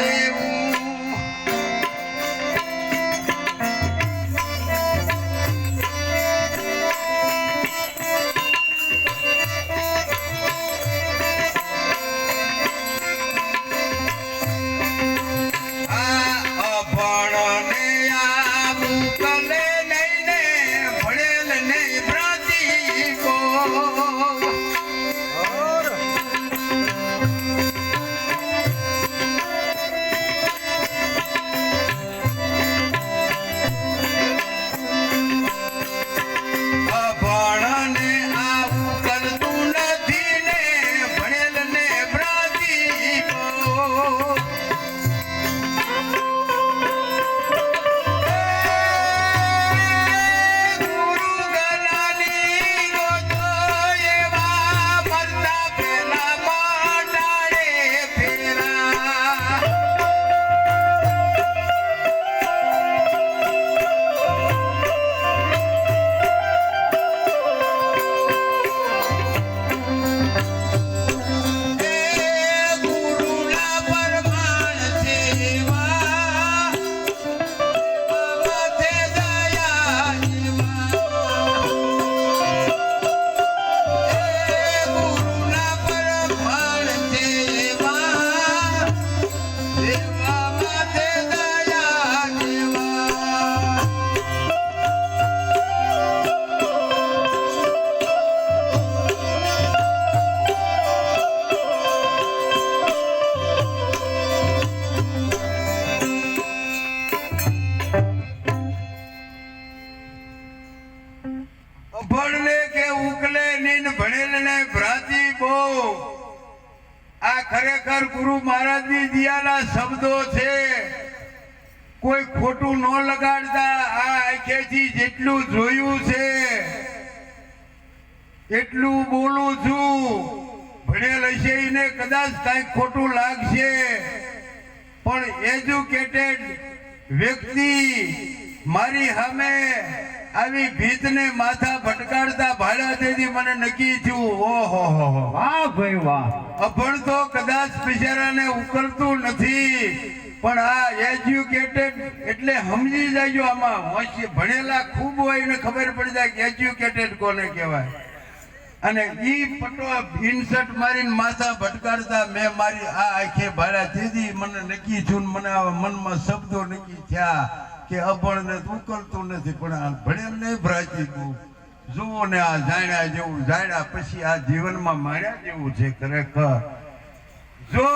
જેવું અભણને કે ઉકલે નીન ભણેલને ભ્રાતી બો આ ખરેખર ગુરુ મહારાજની દિયાના શબ્દો છે. કોઈ ખોટું ન લગાડતા આ આંખેથી જેટલું જોયું છે, એટલું બોલું છું. ભણેલ હશે એને કદાચ કાંઈક ખોટું લાગશે. પણ એજ્યુકેટેડ વ્યક્તિ મારી સામે આવી ભીતને માથા ભટકાડતા ભાડા તેથી મને નક્કી થયું ઓહો હો હો. વાહ ભાઈ વાહ. અભણ તો કદાચ બિચારાને ઉકલતું નથી પણ આ એજ્યુકેટેડ એટલે સમજી જાયજો આમાં ભણેલા ખૂબ હોય ને ખબર પડી જાય કે એજ્યુકેટેડ કોને કહેવાય. અને ઈ પટો ઇન્સર્ટ મારીને માથા ભટકાડતા મેં મારી આ આંખે ભાડા દીધી મને નક્કી છું મને મનમાં શબ્દો નક્કી થયા. કે અભણને ઉકલતું નથી, પણ આ નહીં ભ્રાચી તું જુઓ ને આ જાણ્યા જેવું જાણ્યા પછી આ જીવનમાં માણ્યા જેવું છે ખરેખર. જો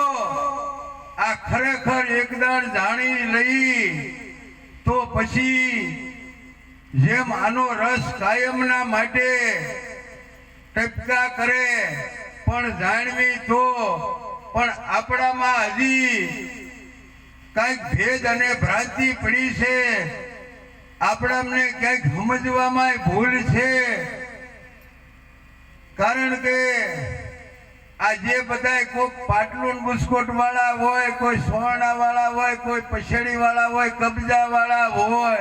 આ ખરેખર એકદાણ જાણી લઈ, તો પછી જેમ આનો રસ કાયમના માટે ટપકા કરે, પણ જાણવી તો, પણ આપણામાં હજી કાંઈક ભેદ અને ભ્રાંતિ પડી છે. આપણાને ક્યાંક સમજવામાં ભૂલ છે. કારણ કે આ જે બધા કોઈક પાટલુન બુસ્કોટ વાળા હોય, કોઈ સોના વાળા હોય, કોઈ પછેડી વાળા હોય, કબજા વાળા હોય,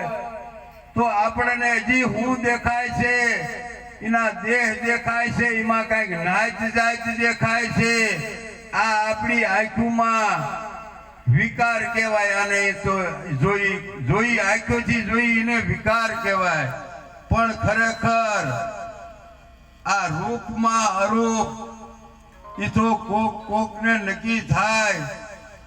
તો આપણને હજી હું દેખાય છે? એના દેહ દેખાય છે? એમાં કંઈક નાચ જાચ દેખાય છે? આ આપણી આંખોમાં વિકાર કહેવાય અને એ જોઈ જોઈ આંખોથી જોઈ એને વિકાર કહેવાય. પણ ખરેખર આ રૂપમાં અરૂપ એ તો કોક, કોકને નક્કી થાય.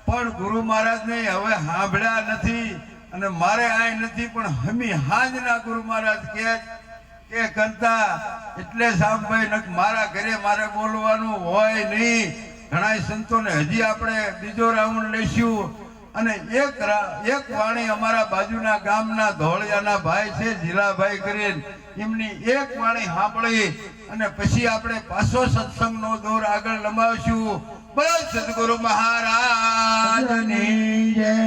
પણ ગુરુ મહારાજને હવે સાંભળ્યા નથી અને મારે આય નથી, પણ હમી હાજના ગુરુ મહારાજ કે કે કરતા એટલે સાંભળે મારા ઘરે મારે બોલવાનું હોય નહીં. ઘણા સંતોને હજી આપણે બીજો રાઉન્ડ લઈશું. અને એક એક વાણી અમારા બાજુના ગામના ધોળિયાના ભાઈ છે જીલાભાઈ કરીને. એમની એક વાણી સાંભળી અને પછી આપણે પાછો સત્સંગનો દોર આગળ લંબાવશું. બસ સદગુરુ મહારાજની